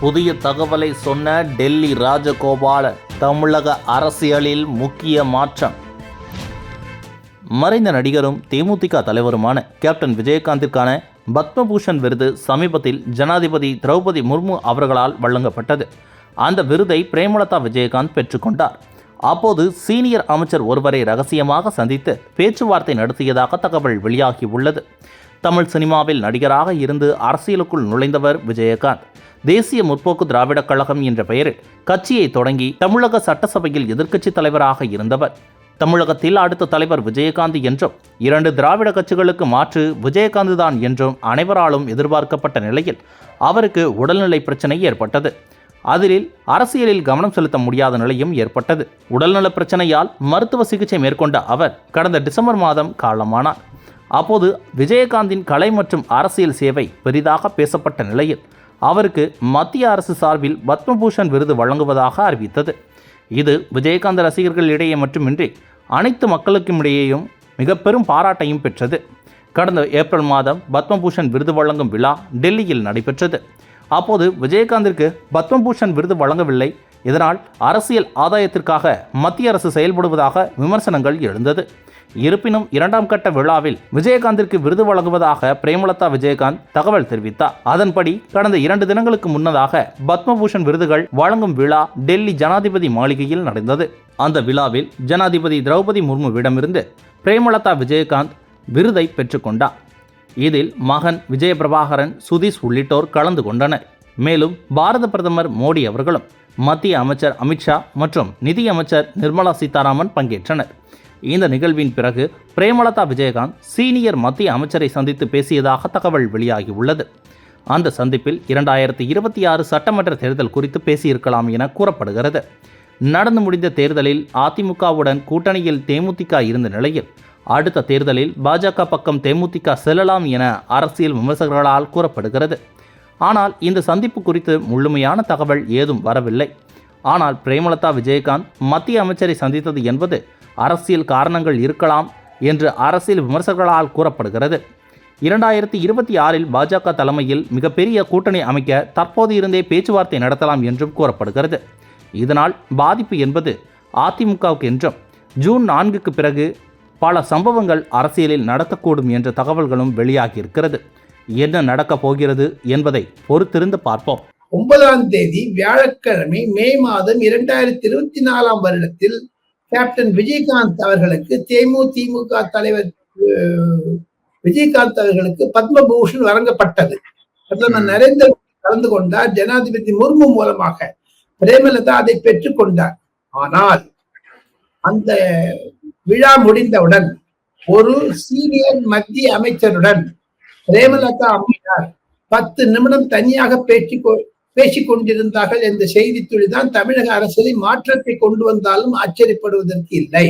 புதிய தகவலை சொன்ன டெல்லி ராஜகோபால தமிழக அரசியலில் முக்கிய மாற்றம். மறைந்த நடிகரும் தேமுதிக தலைவருமான கேப்டன் விஜயகாந்திற்கான பத்மபூஷன் விருது சமீபத்தில் ஜனாதிபதி திரௌபதி முர்மு அவர்களால் வழங்கப்பட்டது. அந்த விருதை பிரேமலதா விஜயகாந்த் பெற்றுக்கொண்டார் அப்போது சீனியர் அமைச்சர் ஒருவரை ரகசியமாக சந்தித்து பேச்சுவார்த்தை நடத்தியதாக தகவல் வெளியாகி உள்ளது. தமிழ் சினிமாவில் நடிகராக இருந்து அரசியலுக்குள் நுழைந்தவர் விஜயகாந்த். தேசிய முற்போக்கு திராவிடக் கழகம் என்ற பெயரில் கட்சியை தொடங்கி தமிழக சட்டசபையில் எதிர்க்கட்சித் தலைவராக இருந்தவர். தமிழகத்தில் அடுத்த தலைவர் விஜயகாந்த் என்றும் இரண்டு திராவிட கட்சிகளுக்கு மாற்று விஜயகாந்த் தான் என்றும் அனைவராலும் எதிர்பார்க்கப்பட்ட நிலையில் அவருக்கு உடல்நிலை பிரச்சனை ஏற்பட்டது. அதில் அரசியலில் கவனம் செலுத்த முடியாத நிலையும் ஏற்பட்டது. உடல்நல பிரச்சனையால் மருத்துவ சிகிச்சை மேற்கொண்ட அவர் கடந்த டிசம்பர் மாதம் காலமானார். அப்போது விஜயகாந்தின் கலை மற்றும் அரசியல் சேவை பெரிதாக பேசப்பட்ட நிலையில் அவருக்கு மத்திய அரசு சார்பில் பத்மபூஷன் விருது வழங்குவதாக அறிவித்தது. இது விஜயகாந்த் ரசிகர்களிடையே மட்டுமின்றி அனைத்து மக்களுக்கும் இடையேயும் மிக பெரும் பாராட்டையும் பெற்றது. கடந்த ஏப்ரல் மாதம் பத்மபூஷன் விருது வழங்கும் விழா டெல்லியில் நடைபெற்றது. அப்போது விஜயகாந்திற்கு பத்மபூஷன் விருது வழங்கவில்லை. இதனால் அரசியல் ஆதாயத்திற்காக மத்திய அரசு செயல்படுவதாக விமர்சனங்கள் எழுந்தது. இருப்பினும் இரண்டாம் கட்ட விழாவில் விஜயகாந்திற்கு விருது வழங்குவதாக பிரேமலதா விஜயகாந்த் தகவல் தெரிவித்தார். அதன்படி கடந்த இரண்டு தினங்களுக்கு முன்னதாக பத்மபூஷன் விருதுகள் வழங்கும் விழா டெல்லி ஜனாதிபதி மாளிகையில் நடந்தது. அந்த விழாவில் ஜனாதிபதி திரௌபதி முர்முவிடமிருந்து பிரேமலதா விஜயகாந்த் விருதை பெற்றுக்கொண்டார் இதில் மகன் விஜயபிரபாகரன் சுதீஷ் உள்ளிட்டோர் கலந்து கொண்டனர். மேலும் பாரத பிரதமர் மோடி அவர்களும் மத்திய அமைச்சர் அமித்ஷா மற்றும் நிதி அமைச்சர் நிர்மலா சீதாராமன் பங்கேற்றனர். இந்த நிகழ்வின் பிறகு பிரேமலதா விஜயகாந்த் சீனியர் மத்திய அமைச்சரை சந்தித்து பேசியதாக தகவல் வெளியாகியுள்ளது. அந்த சந்திப்பில் இரண்டாயிரத்தி இருபத்தி ஆறு சட்டமன்ற தேர்தல் குறித்து பேசியிருக்கலாம் என கூறப்படுகிறது. நடந்து முடிந்த தேர்தலில் அதிமுகவுடன் கூட்டணியில் தேமுதிக இருந்த நிலையில் அடுத்த தேர்தலில் பாஜக பக்கம் தேமுதிக செல்லலாம் என அரசியல் விமர்சகர்களால் கூறப்படுகிறது. ஆனால் இந்த சந்திப்பு குறித்து முழுமையான தகவல் ஏதும் வரவில்லை. ஆனால் பிரேமலதா விஜயகாந்த் மத்திய அமைச்சரை சந்தித்தது என்பது அரசியல் காரணங்கள் இருக்கலாம் என்று அரசியல் விமர்சகர்களால் கூறப்படுகிறது. இரண்டாயிரத்தி இருபத்தி ஆறில் பாஜக தலைமையில் மிகப்பெரிய கூட்டணி அமைக்க தற்போது இருந்தே பேச்சுவார்த்தை நடத்தலாம் என்றும் கூறப்படுகிறது. இதனால் பாதிப்பு என்பது அதிமுகவுக்கு என்றும் ஜூன் நான்குக்கு பிறகு பல சம்பவங்கள் அரசியலில் நடத்தக்கூடும் என்ற தகவல்களும் வெளியாகியிருக்கிறது. என்ன நடக்கப் போகிறது என்பதை பொறுத்திருந்து பார்ப்போம். ஒன்பதாம் தேதி வியாழக்கிழமை மே மாதம் இரண்டாயிரத்தி இருபத்தி நாலாம் வருடத்தில் கேப்டன் விஜயகாந்த் அவர்களுக்கு தேமுதிமுக தலைவர் அஹ், விஜயகாந்த் அவர்களுக்கு பத்மபூஷன் வழங்கப்பட்டது. பிரதமர் நரேந்திர மோடி கலந்து கொண்டார் ஜனாதிபதி முர்மு மூலமாக. பிரேமலதா அதை பெற்றுக் கொண்டார். ஆனால் அந்த விழா முடிந்தவுடன் ஒரு சீனியர் மத்திய அமைச்சருடன் பிரேமலதா அம்மையார் பத்து நிமிடம் தனியாக பேச்சு பேசிக் கொண்டிருந்தார்கள் என்ற செய்தி தான் தமிழக அரசியலில் மாற்றத்தை கொண்டு வந்தாலும் ஆச்சரியப்படுவதற்கு இல்லை.